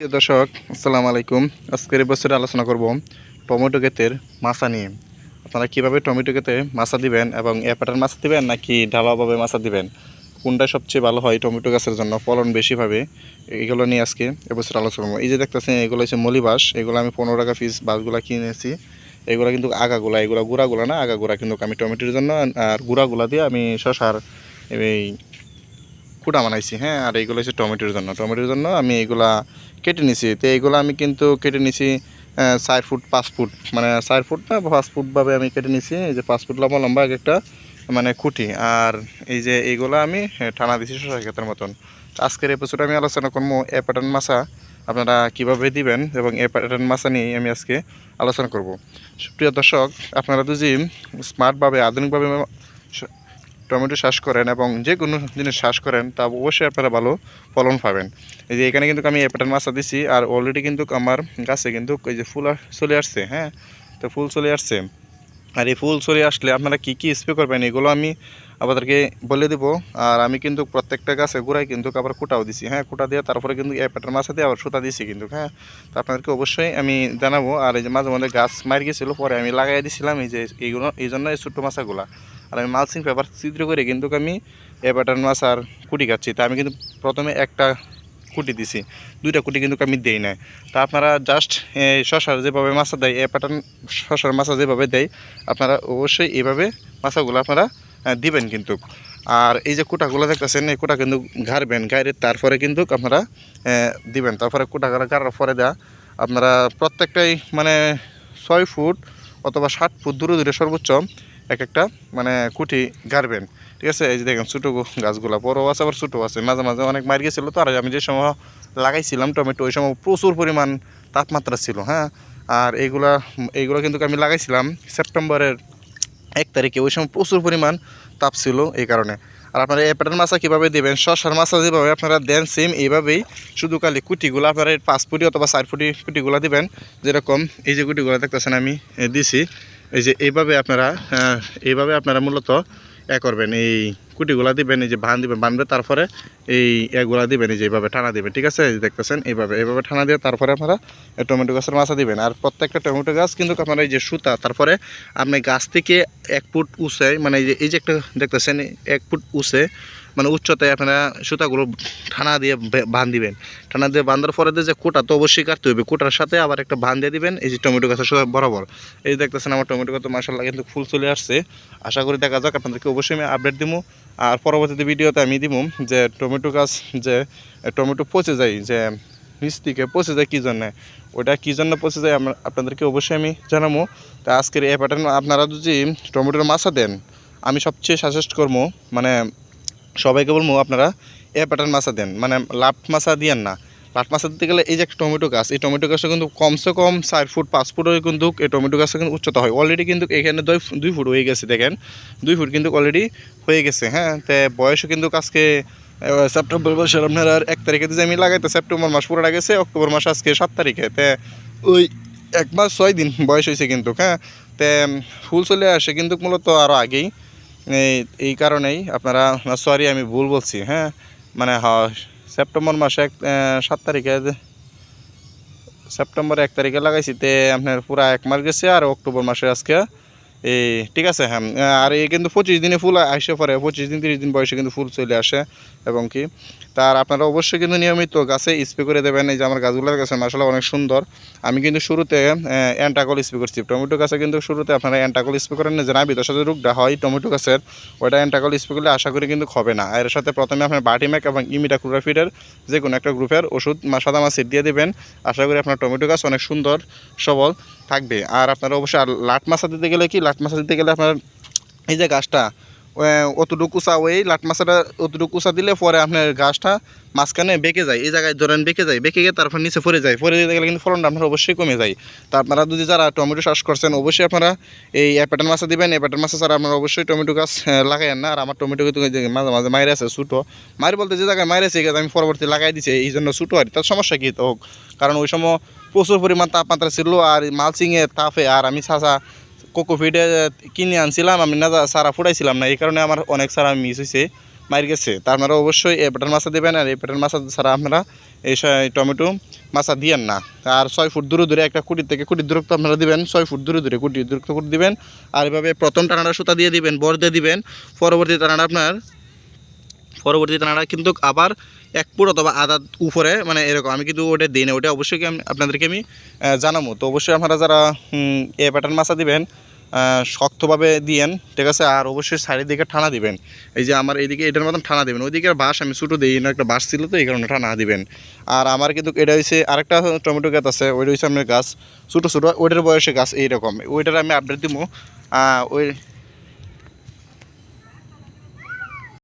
প্রিয় দর্শক, আসসালামু আলাইকুম। আজকের বছরে আলোচনা করব টমেটো ক্ষেতের মাছা নিয়ে। আপনারা কীভাবে টমেটো ক্ষেতে মাছা দিবেন এবং এপাটার মাছা দিবেন নাকি ঢালাওভাবে মাছা দিবেন? কোনটা সবচেয়ে ভালো হয় টমেটো গাছের জন্য, ফলন বেশি পাবে? এগুলো নিয়ে আজকে এবছর আলোচনা করব। এই যে দেখতেছেন, এগুলো হচ্ছে মলি বাঁশ এগুলো আমি পনেরো টাকা পিস বাঁশগুলো কিনেছি। এগুলো কিন্তু আগাগুলা, এগুলো গুঁড়াগুলো না, আগাগুলা কিন্তু আমি টমেটোর জন্য, আর গুঁড়াগুলা দিয়ে আমি শশার এই কুটা বানাইছি হ্যাঁ? আর এইগুলো হচ্ছে টমেটোর জন্য। টমেটোর জন্য আমি এইগুলা কেটে নিছি। তো এইগুলো আমি কিন্তু কেটে নিছি চার ফুট পাঁচ ফুট। মানে চার ফুট না পাঁচ ফুটভাবে আমি কেটে নিছি। এই যে পাঁচ ফুট লম্বা লম্বা এক একটা মানে খুঁটি। আর এই যে এইগুলো আমি আহ, টানা দিছি শশা ক্ষেতের মতন। আজকের এপিসোডে আমি আলোচনা করব এ প্যাটার্ন মাছা। আপনারা কীভাবে দিবেন এবং এ প্যাটার্ন মাছা নিয়ে আমি আজকে আলোচনা করব। প্রিয় দর্শক আপনারা যদি স্মার্টভাবে আধুনিকভাবে টমেটো চাষ করেন এবং যে কোনো জিনিস চাষ করেন, তা অবশ্যই আপনারা ভালো ফলন পাবেন। এই যে এখানে কিন্তু আমি এপাটার মাছা দিছি, আর অলরেডি কিন্তু আমার গাছে কিন্তু এই যে ফুল চলে আসছে হ্যাঁ? তো ফুল চলে আসছে। আর এই ফুল চলে আসলে আপনারা কি কি স্প্রে করবেন, এগুলো আমি আপনাদেরকে বলে দেবো। আর আমি কিন্তু প্রত্যেকটা গাছে গোড়ায় কিন্তু আবার কুটাও দিছি হ্যাঁ? কুটা দিয়ে তারপরে কিন্তু এপাটার মাছা দিয়ে আবার সুতা দিছি কিন্তু হ্যাঁ? তো আপনাদেরকে অবশ্যই আমি জানাব। আর এই যে মাঝে মাঝে গাছ মার গেছিল, পরে আমি লাগাই দিছিলাম এই যে এইগুলো, এই জন্য এই ছোট্ট মাছাগুলা। আর আমি মালসিং পেপার ছিদ্র করে কিন্তু আমি এ প্যাটার্ন মাছ আর কুটি খাচ্ছি। তা আমি কিন্তু প্রথমে একটা কুটি দিছি। দুইটা কুটি কিন্তু আমি দেই নাই। তা আপনারা জাস্ট শশার যেভাবে মাছা দেয়, এ প্যাটার্ন শশার মাছা যেভাবে দেয়, আপনারা অবশ্যই এইভাবে মাছাগুলো আপনারা দিবেন কিন্তু। আর এই যে কুটাগুলো দেখতেছেন, এই কুটা কিন্তু ঘাড়বেন গাড়ি তারপরে কিন্তু আপনারা দিবেন। তারপরে কুটা গাড়া গাড়ার পরে দেওয়া আপনারা প্রত্যেকটাই মানে ছয় ফুট অথবা ষাট ফুট দূরে দূরে সর্বোচ্চ এক একটা মানে কুটি গাড়বেন ঠিক আছে? এই যে দেখেন ছোটো গাছগুলো, বড়ো আছে, আবার ছোটো আছে। মাঝে মাঝে অনেক মার গেছিল তো, আর আমি যে সময় লাগাইছিলাম টমেটো, ওই সময় প্রচুর পরিমাণ তাপমাত্রা ছিল হ্যাঁ? আর এইগুলা, এইগুলো কিন্তু আমি লাগাইছিলাম সেপ্টেম্বরের এক তারিখে। ওই সময় প্রচুর পরিমাণ তাপ ছিল এই কারণে। আর আপনারা এই প্যাটার্ন মাছা কীভাবে দেবেন? শশার মাছা যেভাবে আপনারা দেন সেম এইভাবেই শুধু খালি কুটিগুলো আপনারা পাঁচ ফুটি অথবা চার ফুটি কুটিগুলো দিবেন। যেরকম এই যে কুটিগুলো দেখতেছেন আমি দিছি। এই যে এইভাবে আপনারা এইভাবে আপনারা মূলত এ করবেন। এই কুটিগুলা দিবেন, এই যে বান দিবেন, বানবে, তারপরে এই এগুলা দিবেন, এই যে এইভাবে টানা দিবেন, ঠিক আছে? দেখতেছেন, এইভাবে এইভাবে টানা দিয়ে তারপরে আপনারা টমেটো গাছের মাছা দিবেন। আর প্রত্যেকটা টমেটো গাছ কিন্তু আপনারা এই যে সুতা, তারপরে আপনি গাছ থেকে এক ফুট উঁচে মানে এই যে এই যে একটা দেখতেছেন, এক ফুট উঁচে মানে উচ্চতায় আপনারা সুতাগুলো টানা দিয়ে বে- বাঁধ দিবেন। টানা দিয়ে বাঁধার পরে যে কোটা, তো অবশ্যই কাটতে হবে কোটার সাথে আবার একটা বাঁধ দিয়ে দিবেন, এই যে টমেটো গাছের সাথে বরাবর। এই যে দেখতেছেন আমার টমেটো গাছ মাসাল্লাহ কিন্তু ফুল চলে আসছে। আশা করি দেখা যাক, আপনাদেরকে অবশ্যই আমি আপডেট দিব আর পরবর্তীতে ভিডিওতে আমি দিব যে টমেটো গাছ যে, টমেটো পচে যায়, যে নিচ থেকে পচে যায় কী জন্যে? ওটা কী জন্য পচে যায় আপনাদেরকে অবশ্যই আমি জানাব তা আজকের এই প্যাটার্ন আপনারা যদি টমেটোর মাছা দেন, আমি সবচেয়ে সাজেস্ট করব মানে সবাইকে বলব আপনারা এ প্যাটার্ন মাছা দেন। মানে লাট মাছা দিয়েন না। লাট মাছা দিতে গেলে এই যে একটা টমেটো গাছ, এই টমেটো গাছটা কিন্তু কমসে কম চার ফুট, পাঁচ ফুটের কিন্তু এই টমেটো গাছটা কিন্তু উচ্চতা হয়। অলরেডি কিন্তু এখানে দুই দুই ফুট হয়ে গেছে, দেখেন। দুই ফুট কিন্তু অলরেডি হয়ে গেছে হ্যাঁ? তো বয়সও কিন্তু আজকে সেপ্টেম্বর মাসের আপনার এক তারিখে যে আমি লাগাই তো সেপ্টেম্বর মাস পুরোটা গেছে, অক্টোবর মাস আজকে সাত তারিখে। তে ওই এক মাস ছয় দিন বয়স হয়েছে কিন্তু হ্যাঁ? তে ফুল চলে আসে কিন্তু মূলত আরও আগেই। এই কারণেই আপনারা সরি আমি ভুল বলছি হ্যাঁ? মানে হ- সেপ্টেম্বর মাসে এক সাত তারিখে সেপ্টেম্বর এক তারিখে লাগাইছি, তে আপনার পুরা এক মাস গেছে আর অক্টোবর মাসে আজকে এই ঠিক আছে হ্যাঁ আর এই কিন্তু পঁচিশ দিনে ফুল আসে পরে, পঁচিশ দিন, তিরিশ দিন বয়সে কিন্তু ফুল চলে আসে, এবং কি? তার আপনারা অবশ্যই কিন্তু নিয়মিত গাছে স্প্রে করে দেবেন, এই যে আমার গাছগুলোর গাছে মাসালা অনেক সুন্দর। আমি কিন্তু শুরুতে অ্যান্টাকল স্প্রে করছি। টমেটো গাছে কিন্তু শুরুতে আপনারা অ্যান্টাকল স্প্রে করেন না যে নাবিদের সাথে রোগটা হয় টমেটো গাছের, ওইটা অ্যান্টাকল স্প্রে করলে আশা করি কিন্তু হবে না। এর সাথে প্রথমে আপনার বাটিম্যাক এবং ইমিটা ক্লোরাফিডের যে কোনো একটা গ্রুপের ওষুধ সাদা মাছ দিয়ে দেবেন। আশা করি আপনার টমেটো গাছ অনেক সুন্দর, সবল। থাকবে। আর আপনারা অবশ্যই আর লাট মাছা দিতে গেলে কি? লাট মাছা দিতে গেলে আপনার এই যে গাছটা অতটুকু উঁচা ওই লাট মাছাটা অতটুকু উঁচা দিলে পরে আপনার গাছটা মাঝখানে বেঁকে যায়। এই জায়গায় ধরেন বেঁকে যায়, বেঁকে গিয়ে তারপর নিচে পড়ে যায়। পড়ে যেতে গেলে কিন্তু ফলনটা আপনার অবশ্যই কমে যায়। তা আপনারা যদি যারা টমেটো চাষ করছেন, অবশ্যই আপনারা এই প্যাটার্ন মাছা দিবেন। এই প্যাটার্ন মাছা ছাড়া আপনারা অবশ্যই টমেটো গাছ লাগাইয়েন না। আর আমার টমেটো কিন্তু মাঝে মাঝে মাইরে আছে, ছুটো। মারি বলতে যে জায়গায় মাইরে আছে আমি পরবর্তী লাগাই দিছি, এই জন্য ছোটো আর তার সমস্যা কী? হোক, কারণ ওই সময় প্রচুর পরিমাণ তাপমাত্রা ছিল আর মালচিংয়ের তাপে আর আমি সাসা কোকোফিডে কিনে আনছিলাম, আমি না সারা ফুটাইছিলাম না, এই কারণে আমার অনেক সারা মিস হয়েছে মার গেছে। তা আপনারা অবশ্যই এ প্যাটার্ন মাছা দেবেন আর এই প্যাটার্ন মাছা ছাড়া আপনারা এই টমেটো মাছা দিয়েন না। আর ছয় ফুট দূরে দূরে একটা কুটির থেকে কুটির দূরত্ব আপনারা দিবেন, ছয় ফুট দূরে দূরে কুটির দূরত্ব করে দিবেন। আর এভাবে প্রথম টানাটা সুতা দিয়ে দিবেন বর দিয়ে দিবেন, পরবর্তী টানাটা আপনার, পরবর্তী টানাটা কিন্তু আবার এক ফুট অথবা আধা উপরে মানে এরকম। আমি কিন্তু ওটা দিই না। ওটা অবশ্যই আমি- আপনাদেরকে আমি জানাব তো অবশ্যই আপনারা যারা এ প্যাটার্ন মাছা দিবেন শক্তভাবে দিয়েন, ঠিক আছে? আর অবশ্যই সাইডের দিকে ঠানা দিবেন। এই যে আমার এইদিকে এটার মতন ঠানা দিবেন। ওইদিকে বাঁশ, আমি ছোটো দিই না, একটা বাঁশ ছিল তো, এই কারণে ঠানা দিবেন। আর আমার কিন্তু এটা হচ্ছে আরেকটা টমেটো গাছ আছে, ওইটা হচ্ছে আপনার গাছ, ছোটো ছোটো। ওইটার বয়সে গাছ এইরকম। ওইটার আমি আপডেট দিব ওই